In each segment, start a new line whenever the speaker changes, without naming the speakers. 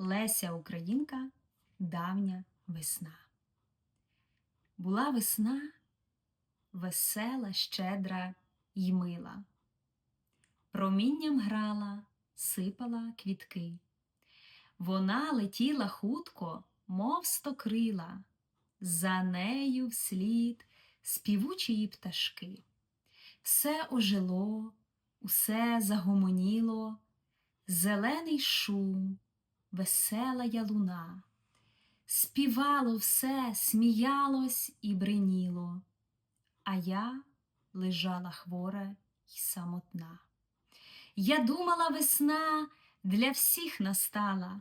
Леся Українка, давня весна. Була весна весела, щедра й мила. Промінням грала, сипала квітки. Вона летіла хутко, мов стокрила, за нею вслід співучі пташки. Все ожило, усе загомоніло, зелений шум, весела ялуна. Співало все, сміялось і бриніло, а я лежала хвора й самотна. Я думала, весна для всіх настала,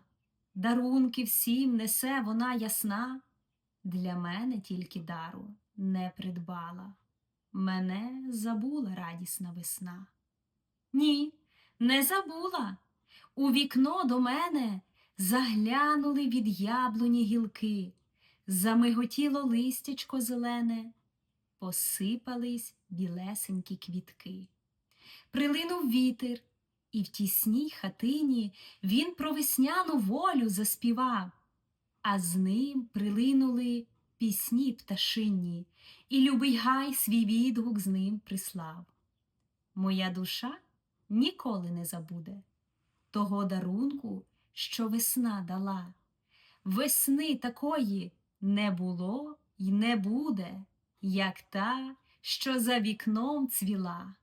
дарунки всім несе вона ясна, для мене тільки дару не придбала, мене забула радісна весна. Ні, не забула. У вікно до мене заглянули від яблуні гілки, замиготіло листячко зелене, посипались білесенькі квітки. Прилинув вітер, і в тісній хатині він про весняну волю заспівав, а з ним прилинули пісні пташинні, і любий гай свій відгук з ним прислав. Моя душа ніколи не забуде того дарунку, що весна дала. Весни такої не було й не буде, як та, що за вікном цвіла.